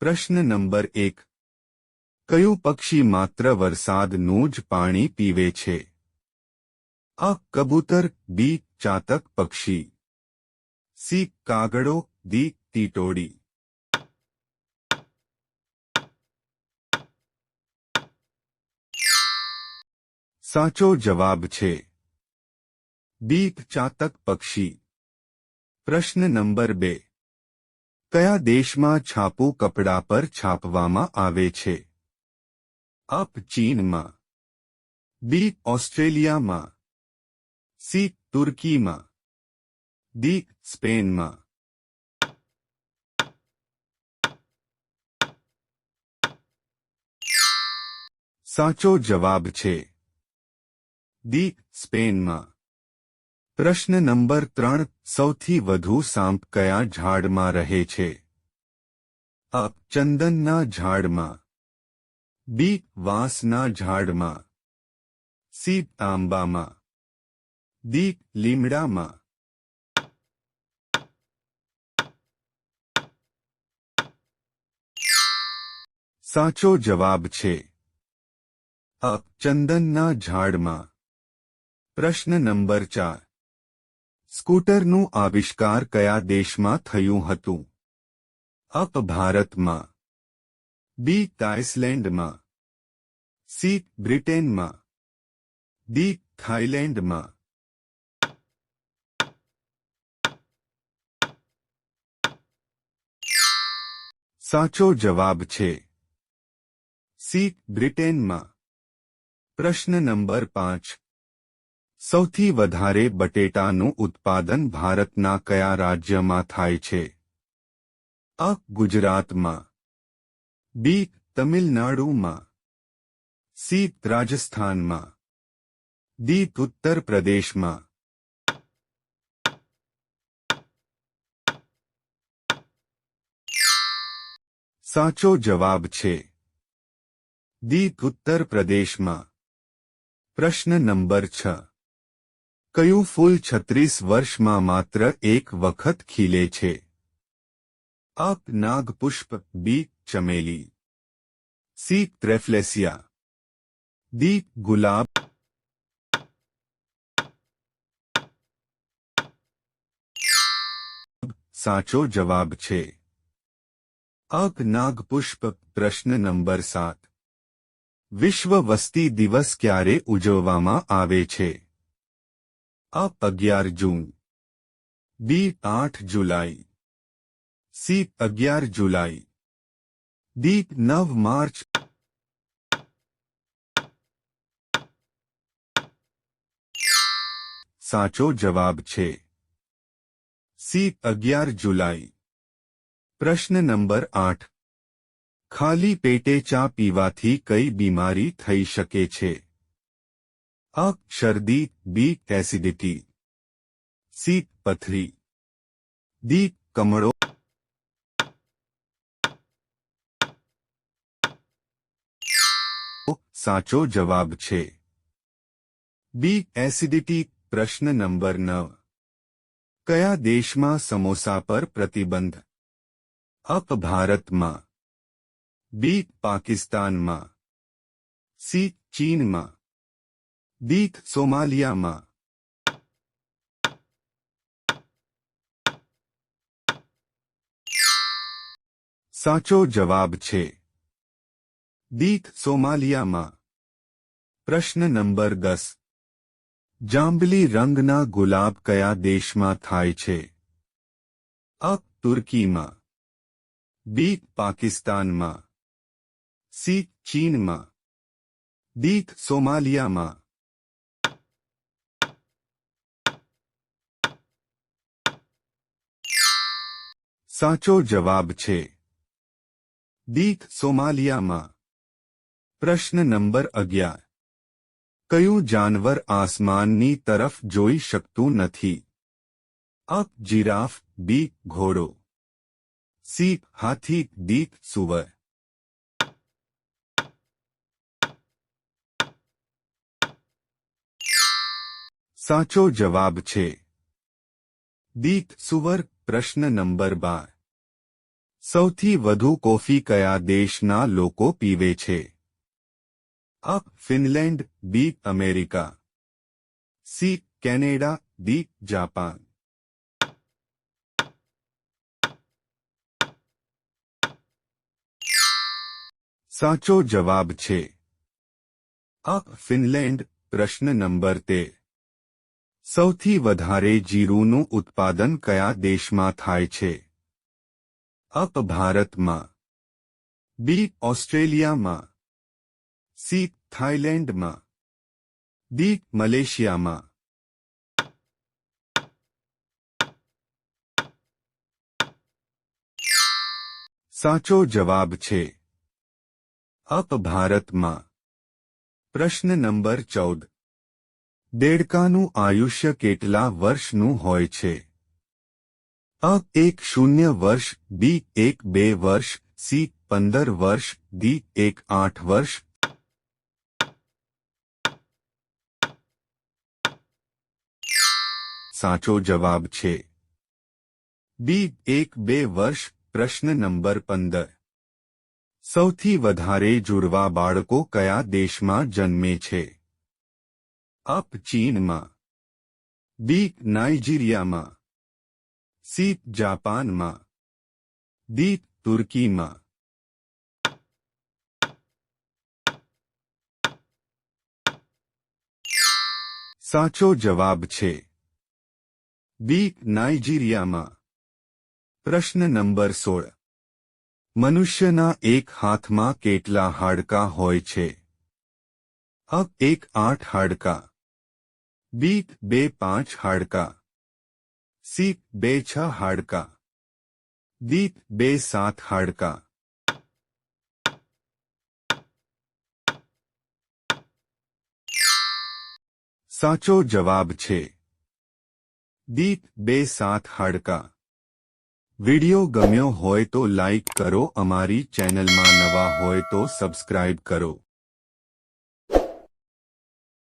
પ્રશ્ન નંબર એક. કયું પક્ષી માત્ર વરસાદનું જ પાણી પીવે છે? અ, કબૂતર, બી, ચાતક પક્ષી. સી, કાગડો દી ટીટોડી સાચો જવાબ છે. બી, ચાતક પક્ષી. પ્રશ્ન નંબર બે. કયા દેશમાં છાપું કપડા પર છાપવામાં આવે છે? અપ ચીનમાં, બી ઓસ્ટ્રેલિયામાં, સી તુર્કીમાં દી સ્પેનમાં. સાચો જવાબ છે દી સ્પેનમાં. પ્રશ્ન નંબર ત્રણ, સૌથી વધુ સાંપ કયા ઝાડમાં રહે છે? અ, ચંદનના ઝાડમાં. બી, વાંસના ઝાડમાં. સી તાંબામાં દી લીમડામાં. સાચો જવાબ છે. અ, ચંદનના ઝાડમાં. પ્રશ્ન નંબર ચાર સ્કૂટરનું આવિષ્કાર કયા દેશમાં થયું હતું? અપ ભારતમાં. બી તાઇસલેન્ડમાં સી બ્રિટેનમાં. ડી થાઇલેન્ડમાં. સાચો જવાબ છે. સી બ્રિટેનમાં. પ્રશ્ન નંબર પાંચ. સૌથી વધારે બટેટાનું ઉત્પાદન ભારતના કયા રાજ્યમાં થાય છે? અ, ગુજરાતમાં. બી, તમિલનાડુમાં. સી, રાજસ્થાનમાં. દી ઉત્તર પ્રદેશમાં સાચો જવાબ છે. દી ઉત્તર પ્રદેશમાં પ્રશ્ન નંબર છ. કયું ફૂલ છત્રીસ વર્ષમાં માત્ર એક વખત ખીલે છે અપ નાગપુષ્પ બી ચમેલી સી ત્રેફલેસિયા દી ગુલાબ સાચો જવાબ છે અગ નાગપુષ્પ પ્રશ્ન નંબર સાત વિશ્વ વસ્તી દિવસ ક્યારે ઉજવવામાં આવે છે અ અગિયાર જૂન બી આઠ જુલાઈ સી અગિયાર જુલાઈ દી નવ માર્ચ સાચો જવાબ છે સી અગિયાર જુલાઈ પ્રશ્ન નંબર આઠ ખાલી પેટે ચા પીવાથી કઈ બીમારી થઈ શકે છે અ શરદી બી એસિડિટી સી પથરી દી કમળો સાચો જવાબ છે બી એસિડિટી પ્રશ્ન નંબર નવ કયા દેશમાં સમોસા પર પ્રતિબંધ અપ ભારતમાં બી પાકિસ્તાનમાં સી ચીનમાં દી સોમાલિયામાં સાચો જવાબ છે દીત સોમાલિયામાં પ્રશ્ન નંબર દસ જાંબલી રંગના ગુલાબ કયા દેશમાં થાય છે અ તુર્કીમાં બી પાકિસ્તાનમાં સી ચીનમાં દી સોમાલિયામાં સાચો જવાબ છે દીત સોમાલિયામાં પ્રશ્ન નંબર અગિયાર કયું જાનવર આસમાનની તરફ જોઈ શકતું નથી અ જીરાફ બી ઘોડો સી હાથી દી સુવર સાચો જવાબ છે દીત સુવર પ્રશ્ન નંબર બાર સૌથી વધુ કોફી કયા દેશના લોકો પીવે છે A Finland B America C Canada D Japan સાચો જવાબ છે અ ફિનલેન્ડ પ્રશ્ન નંબર તેર સૌથી વધારે જીરુનું ઉત્પાદન કયા દેશમાં થાય છે? અપ ભારતમાં, બી ઓસ્ટ્રેલિયામાં, સી થાઇલેન્ડમાં, ડી મલેશિયામાં. સાચો જવાબ છે, અપ ભારતમાં. પ્રશ્ન નંબર ચૌદ. દેડકાનું આયુષ્ય કેટલા વર્ષનું હોય છે અ એક શૂન્ય વર્ષ બી એક બે વર્ષ સી પંદર વર્ષ ડી એક આઠ વર્ષ સાચો જવાબ છે બી એક બે વર્ષ પ્રશ્ન નંબર પંદર સૌથી વધારે જુડવા બાળકો કયા દેશમાં જન્મે છે અપ ચીનમાં બી નાઇજીરિયામાં સી જાપાનમાં ડી તુર્કીમાં સાચો જવાબ છે બી નાઇજીરિયામાં પ્રશ્ન નંબર સોળ મનુષ્યના એક હાથમાં કેટલા હાડકાં હોય છે અ એક આઠ હાડકાં બી બે પાંચ હાડકાં સી બે છ હાડકાં ડી બે સાત હાડકાં સાચો જવાબ છે ડી બે સાત હાડકાં વિડિયો ગમ્યો હોય તો લાઈક કરો અમારી ચેનલમાં નવા હોય તો સબસ્ક્રાઇબ કરો